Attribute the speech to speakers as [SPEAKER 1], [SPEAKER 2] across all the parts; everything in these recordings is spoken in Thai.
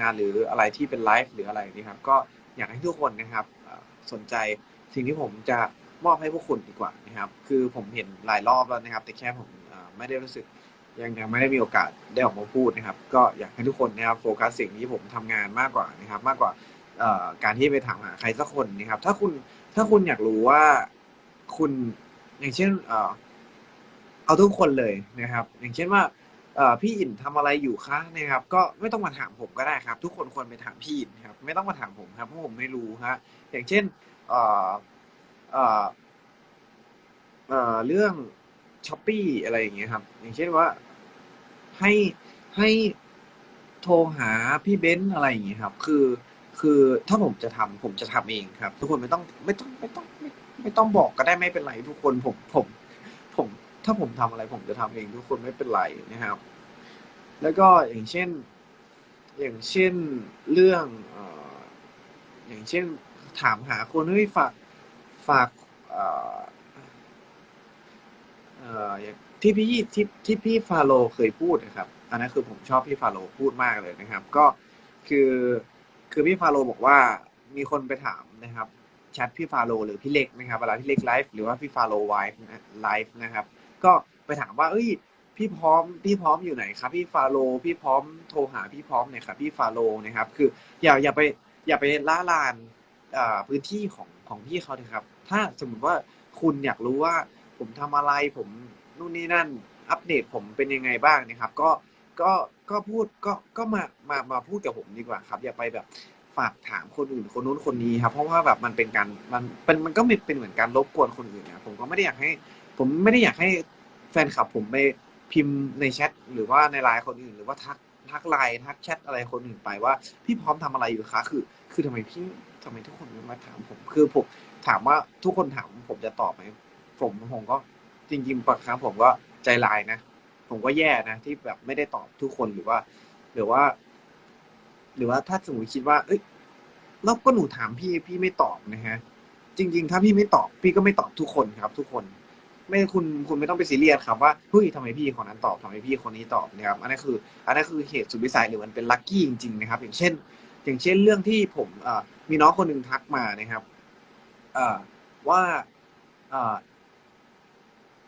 [SPEAKER 1] งานหรืออะไรที่เป็นไลฟ์หรืออะไรนี่ครับ ก็อยากให้ทุกคนนะครับสนใจสิ่งที่ผมจะมอบให้พวกคุณดีกว่านะครับ คือผมเห็นหลายรอบแล้วนะครับ แต่แค่ผมไม่ได้รู้สึกยังยังไม่ได้มีโอกาสได้ออกมาพูดนะครับ ก็อยากให้ทุกคนนะครับโฟกัสสิ่งที่ผมทำงานมากกว่านะครับ มากกว่าการที่ไปถามหาใครสักคนนะครับ ถ้าคุณถ้าคุณอยากรู้ว่าคุณอย่างเช่นเอาทุกคนเลยนะครับ อย่างเช่นว่า พี่อินทำอะไรอยู่คะนะครับ ก็ไม่ต้องมาถามผมก็ได้ครับ ทุกคนควรไปถามพี่อินครับ ไม่ต้องมาถามผมครับเพราะผมไม่รู้ฮะอย่างเช่นเอ่อเอ่อเอ่อเรื่องช้อปปี้อะไรอย่างเงี้ยครับ อย่างเช่นว่า ให้ให้โทรหาพี่เบนซ์อะไรอย่างเงี้ยครับ คือคือถ้าผมจะทำผมจะทำเองครับ ทุกคนไม่ต้องไม่ต้องไม่ต้องไม่ไม่ต้องบอกก็ได้ไม่เป็นไรทุกคนผมผมผม ถ้าผมทำอะไรผมจะทำเองทุกคนไม่เป็นไรนะครับ แล้วก็อย่างเช่น อย่างเช่นเรื่องออย่างเช่นถามหาคนเฮ้ยฝากฝากที่พี่ที่ที่พี่ฟาโลเคยพูดนะครับ อันนั้นคือผมชอบพี่ฟาโลพูดมากเลยนะครับ ก็คือคือพี่ฟาโลบอกว่ามีคนไปถามนะครับแชทพี่ฟาโลหรือพี่เล็กนะครับเวลาพี่เล็กไลฟ์หรือว่าพี่ฟาโลไลฟ์ไลฟ์นะครับ ก็ไปถามว่า เอ้ย พี่พร้อม พี่พร้อมอยู่ไหนครับ พี่ฟาโล พี่พร้อมโทรหาพี่พร้อมหน่อยครับพี่ฟาโลนะครับ คืออย่าอย่าไปอย่าไปล่าลานพื้นที่ของของพี่เขานะครับ ถ้าสมมติว่าคุณอยากรู้ว่าผมทำอะไรผมนู่นนี่นั่น อัปเดตผมเป็นยังไงบ้างนะครับ ก็ก็ก็พูดก็ก็มามามาพูดกับผมดีกว่าครับ อย่าไปแบบฝากถามคนอื่นคนนู้นคนนี้ครับ เพราะว่าแบบมันเป็นการมันเป็นมันก็เป็นเหมือนการรบกวนคนอื่นนะผมก็ไม่ได้อยากให้ ผมไม่ได้อยากให้แฟนคลับผมไปพิมพ์ในแชทหรือว่าในไลน์คนอื่น หรือว่าทักทักไลน์ทักแชทอะไรคนอื่นไปว่า พี่พร้อมทำอะไรอยู่คะคือ คือทำไมพี่ทำไมทุกคนมาถามผม คือผมถามว่าทุกคนถามผมจะตอบไหมผมผมก็จริงๆบางครั้งผมก็ใจลายนะผมก็แย่นะที่แบบไม่ได้ตอบทุกคนหรือว่า หรือว่า หรือว่าถ้าสมมติคิดว่า เอ้ยแล้วก็หนูถามพี่พี่ไม่ตอบนะฮะ จริง ๆ ถ้าพี่ไม่ตอบ พี่ก็ไม่ตอบทุกคนครับ ทุกคน ไม่คุณคุณไม่ต้องไปซีเรียสครับว่าเฮ้ยทำไมพี่คนนั้นตอบทำไมพี่คนนี้ตอบนะครับอันนั้นคืออันนั้นคือเหตุสุดวิสัยหรือมันเป็นลัคกี้จริงๆนะครับ อย่างเช่น อย่างเช่นเรื่องที่ผมมีน้องคนหนึ่งทักมานะครับว่า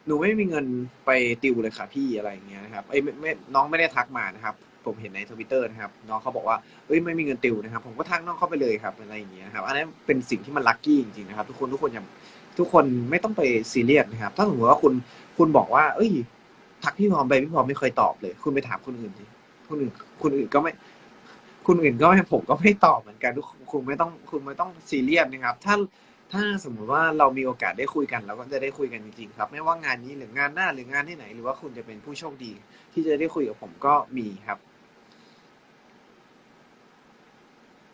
[SPEAKER 1] หนูไม่มีเงินไปติวเลยค่ะพี่อะไรอย่างเงี้ยนะครับเอ้ไม่น้องไม่ได้ทักมานะครับ ผมเห็นในทวิตเตอร์นะครับน้องเขาบอกว่าเอ้ยไม่มีเงินติวนะครับ ผมก็ทักน้องเข้าไปเลยครับอะไรอย่างเงี้ยครับ อันนั้นเป็นสิ่งที่มันลัคกี้จริงๆนะครับ ทุกคนทุกคนอย่าทุกคนไม่ต้องไปซีเรียสนะครับ ถ้าสมมติว่าคุณคุณบอกว่า เอ้ย ทักพี่พร้อมไปพี่พร้อมไม่เคยตอบเลย คุณไปถามคนอื่นสิคนอื่นคนอื่นก็ไม่คุณอื่นก็ไม่ผมก็ไม่ตอบเหมือนกันทุกคุณไม่ต้องคุณไม่ต้องซีเรียสนะครับ ถ้าถ้าสมมุติว่าเรามีโอกาสได้คุยกันเราก็จะได้คุยกันจริงๆครับ ไม่ว่างานนี้หรืองานหน้าหรืองานที่ไหน หรือว่าคุณจะเป็นผู้โชคดี ที่จะได้คุยกับผมก็มีครับ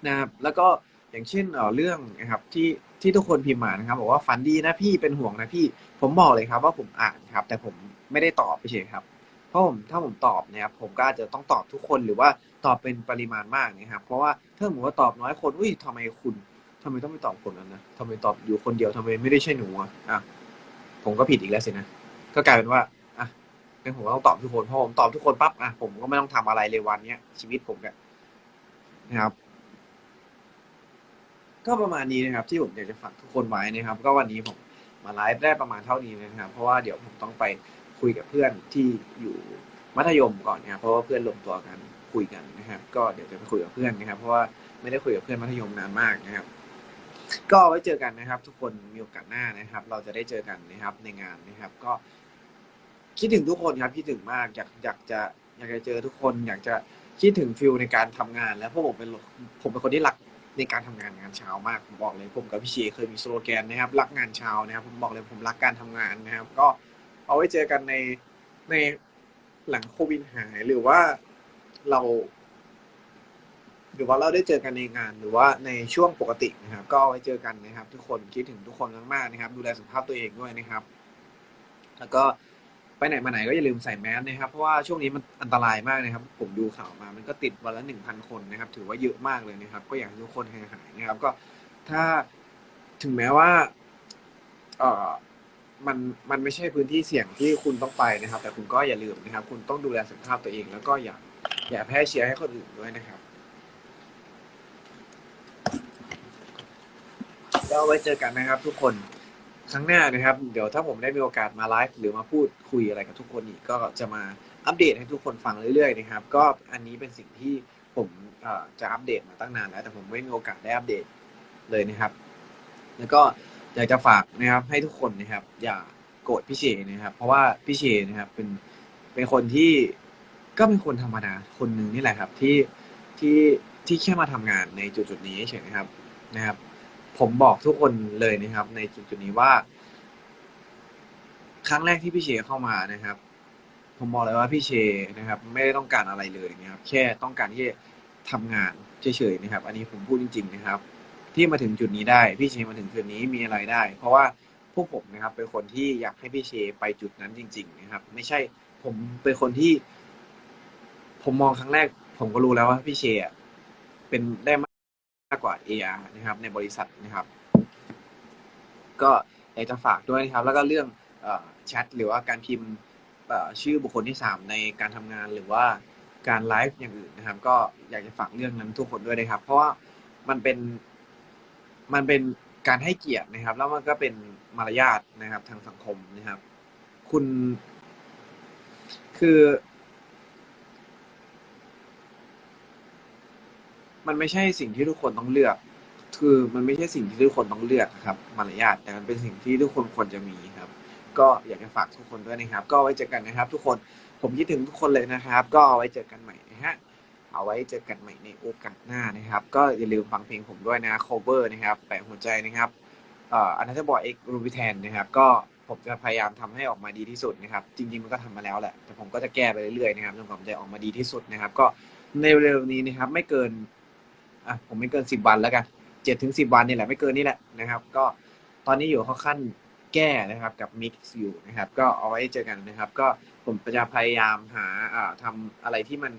[SPEAKER 1] นะครับแล้วก็อย่างเช่นเอ่อเรื่องนะครับที่ที่ทุกคนพิมพ์มานะครับบอกว่าฝันดีนะพี่เป็นห่วงนะพี่ ผมบอกเลยครับว่าผมอ่านครับ แต่ผมไม่ได้ตอบไปเฉยครับ เพราะผมถ้าผมตอบนะครับผมก็อาจจะต้องตอบทุกคนหรือว่าตอบเป็นปริมาณมากนะครับ เพราะว่าถ้าสมมติว่าตอบน้อยคนอุ้ยทำไมคุณทำไมต้องไปตอบคนนั้นนะทำไมตอบอยู่คนเดียวทำไมไม่ได้ใช่หนูอะอะผมก็ผิดอีกแล้วสินะก็กลายเป็นว่าอะงั้นผมก็ต้องตอบทุกคนพอผมตอบทุกคนปั๊บอะผมก็ไม่ต้องทำอะไรเลยวันเนี้ยชีวิตผมเนี่ยนะครับ ก็ประมาณนี้นะครับ ที่ผมอยากจะฝากทุกคนไว้นะครับ ก็วันนี้ผมมาไลฟ์ได้ประมาณเท่านี้นะครับ เพราะว่าเดี๋ยวผมต้องไปคุยกับเพื่อนที่อยู่มัธยมก่อนนะครับเพราะว่าเพื่อนรวมตัวกันคุยกันนะครับ ก็เดี๋ยวจะไปคุยกับเพื่อนนะครับ เพราะว่าไม่ได้คุยกับเพื่อนมัธยมนานมากนะครับ ก็ไว้เจอกันนะครับ ทุกคนมีโอกาสหน้านะครับ เราจะได้เจอกันนะครับในงานนะครับ ก็ คิดถึงทุกคนครับคิดถึงมากอยากอยากจะอยากจะเจอทุกคน อยากจะคิดถึงฟิลในการทำงาน แล้วเพราะผมเป็นผมเป็นคนที่รัก ในการทำงานงานเช้ามากผมบอกเลยผมกับพี่เชยเคยมีสโลแกนนะครับ รักงานเช้านะครับ ผมบอกเลยผมรักการทำงานนะครับ ก็เอาไว้เจอกันในในหลังโควิดหายหรือว่าเรา หรือว่าเราได้เจอกันในงาน หรือว่าในช่วงปกตินะครับ ก็เอาไว้เจอกันนะครับ ทุกคนคิดถึงทุกคนมากๆนะครับ ดูแลสุขภาพตัวเองด้วยนะครับ แล้วก็ ไปไหนมาไหนก็อย่าลืมใส่แมสนะครับ เพราะว่าช่วงนี้มันอันตรายมากนะครับ ผมดูข่าวมา มันก็ติดวันละหนึ่งพันคนนะครับ ถือว่าเยอะมากเลยนะครับ ก็อยากให้ทุกคนหายหายนะครับ ก็ถ้าถึงแม้ว่า เออมันมันไม่ใช่พื้นที่เสี่ยงที่คุณต้องไปนะครับ แต่คุณก็อย่าลืมนะครับ คุณต้องดูแลสุขภาพตัวเอง แล้วก็อย่าอย่าแพร่เชื้อให้คนอื่นด้วยนะครับแล้วไว้เจอกันนะครับทุกคน ครั้งหน้านะครับ เดี๋ยวถ้าผมได้มีโอกาสมาไลฟ์หรือมาพูดคุยอะไรกับทุกคนอีกก็จะมาอัปเดตให้ทุกคนฟังเรื่อยๆนะครับ ก็อันนี้เป็นสิ่งที่ผมจะอัปเดตมาตั้งนานแล้ว แต่ผมไม่มีโอกาสได้อัปเดตเลยนะครับ แล้วก็อยากจะฝากนะครับให้ทุกคนนะครับ อย่าโกรธพี่เชนะครับ เพราะว่าพี่เชนะครับเป็นเป็นคนที่ก็เป็นคนธรรมดาคนหนึ่งนี่แหละครับ ที่ที่ที่แค่มาทำงานในจุดจุดนี้เฉยนะครับนะครับ ผมบอกทุกคนเลยนะครับ ในจุดจุดนี้ว่า ครั้งแรกที่พี่เชเข้ามานะครับ ผมบอกเลยว่าพี่เชนะครับ ไม่ได้ต้องการอะไรเลยนะครับ แค่ต้องการที่จะทำงานเฉยๆนะครับ อันนี้ผมพูดจริง ๆ นะครับ ที่มาถึงจุดนี้ได้ พี่เชมาถึงจุดนี้มีอะไรได้ เพราะว่าพวกผมนะครับ เป็นคนที่อยากให้พี่เชไปจุดนั้นจริง ๆ นะครับ ไม่ใช่ผมเป็นคนที่ ผมมองครั้งแรก ผมก็รู้แล้วว่าพี่เชเป็นได้มา กกว่า AR นะครับ ในบริษัทนะครับ ก็อยากจะฝากด้วยนะครับ แล้วก็เรื่องแชทหรือว่าการพิมพ์ชื่อบุคคลที่สามในการทำงานหรือว่าการไลฟ์อย่างอื่นนะครับ ก็อยากจะฝากเรื่องนั้นทุกคนด้วยนะครับ เพราะว่ามันเป็นมันเป็นการให้เกียรตินะครับ แล้วมันก็เป็นมารยาทนะครับ ทางสังคมนะครับ คุณ คือ มันไม่ใช่สิ่งที่ทุกคนต้องเลือก คือมันไม่ใช่สิ่งที่ทุกคนต้องเลือกนะครับ มารยาทแต่มันเป็นสิ่งที่ทุกคนควรจะมีครับ ก็อยากจะฝากทุกคนด้วยนะครับ ก็ไว้เจอกันนะครับ ทุกคนผมคิดถึงทุกคนเลยนะครับ ก็เอาไว้เจอกันใหม่นะฮะเอาไว้เจอกันใหม่ในโอกาสหน้านะครับ ก็อย่าลืมฟังเพลงผมด้วยนะ cover นะครับแปะหัวใจนะครับอันนั้นจะบอกเอ็กรูบิแทนนะครับ ก็ผมจะพยายามทำให้ออกมาดีที่สุดนะครับ จริง ๆ มันก็ทำมาแล้วแหละ แต่ผมก็จะแก้ไปเรื่อยๆนะครับจนกว่ามันจะออกมาดีที่สุดนะครับ ก็ในเร็วนี้นะครับ ไม่เกิน อะผมไม่เกินสิบวันแล้วกันเจ็ดถึงสิบวันนี่แหละไม่เกินนี่แหละนะครับ ก็ตอนนี้อยู่ข้าขั้นแก้นะครับกับมิกซ์อยู่นะครับ ก็เอาไว้เจอกันนะครับ ก็ผมจะพยายามหาอ่าทำอะไรที่มัน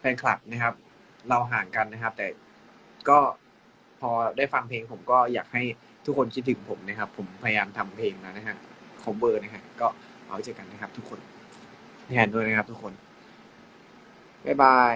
[SPEAKER 1] แฟนคลับนะครับ เราห่างกันนะครับ แต่ก็พอได้ฟังเพลงผมก็อยากให้ทุกคนคิดถึงผมนะครับ ผมพยายามทำเพลงแล้วนะฮะ cover นะฮะก็เอาไว้เจอกันนะครับ ทุกคนแทนด้วยนะครับ ทุกคนบ๊ายบาย